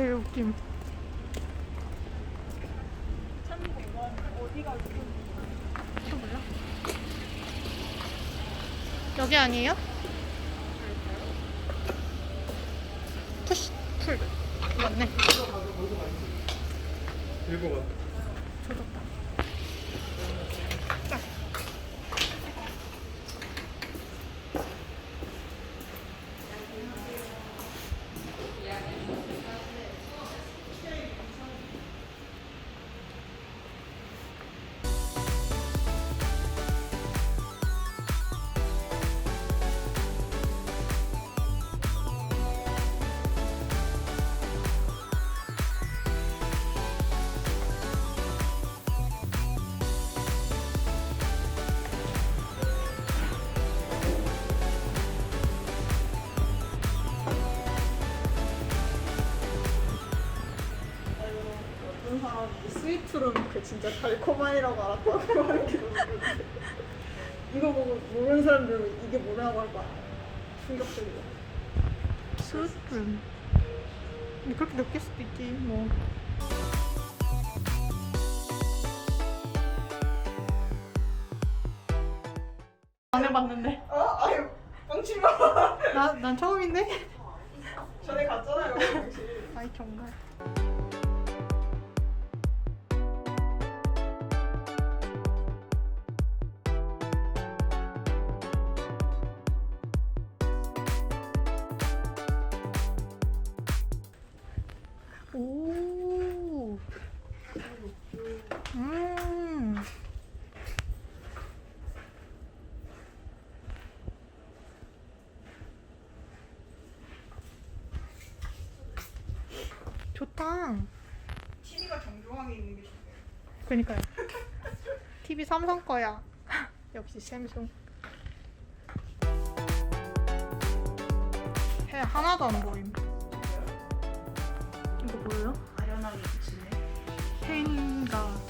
되게 웃김. 여기 아니에요? 푸시 풀 맞네. 읽어봐. 조졌다. 스위트룸 그 진짜 달콤한이라고 알았고 하는 게 너무 웃겨. 이거 보고 모르는 사람들은 이게 뭐라고 할 거야. 충격적이야. 스위트룸. 그렇게 느낄 수도 있지 뭐. 안 해봤는데. 어? 아유 뻥치 마. 나, 난 처음인데? 전에 갔잖아요. 혹시. 아이 정말. 오. 음. 좋다. TV가 정중하게 있는 게 좋네요. 그니까요. TV 삼성 거야. 역시 샘송. 해 하나도 안 보임. 뭐예요? 아련하게. 펜가 아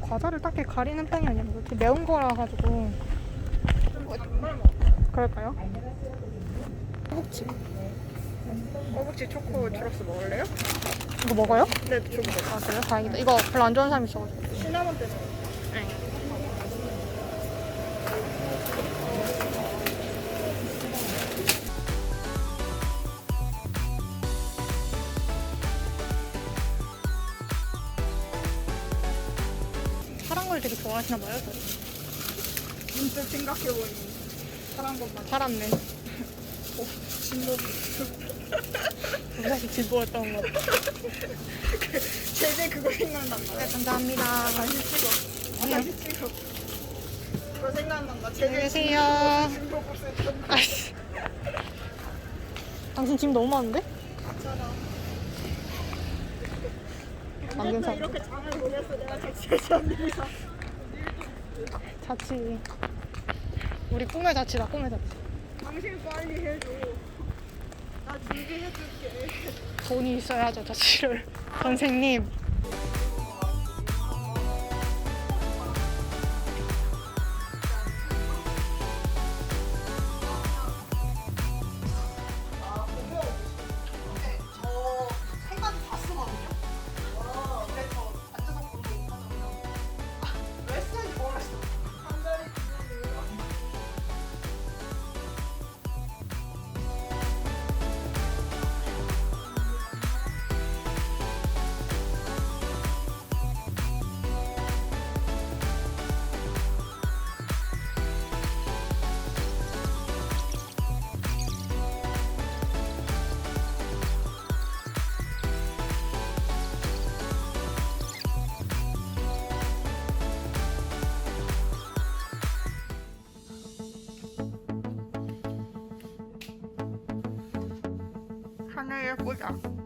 과자를 딱히 가리는 편이 아니라 이렇게 매운 거라 가지고 그럴까요? 허벅지 허벅지 초코 추러스 먹을래요? 이거 먹어요? 네, 저거 먹어. 아 그래요? 다행이다. 이거 별로 안 좋아하는 사람 있어가지고. 시나몬 때문에. 파 걸 되게 좋아하시나 봐요. 문득 생각해보니 사람 것만 살았네. 진로 우리 사실 진보였던 거. 제대 그거 생각난다. 네, 감사합니다. 다시 찍어. 아, 다시 찍어. 그거 생각난다. 제대 안녕히 계세요. 진로 곱슬 아이씨. 당신 짐 너무 많은데? 있잖아. 안 괜찮아. 이렇게 장을 보냈어. 내가 자취하지 않는 이상. 자취. 우리 꿈의 자취다, 꿈의 자취. 당신 빨리 해줘. 나 준비해줄게. 돈이 있어야죠, 자취를. 선생님. 하늘 예쁘다.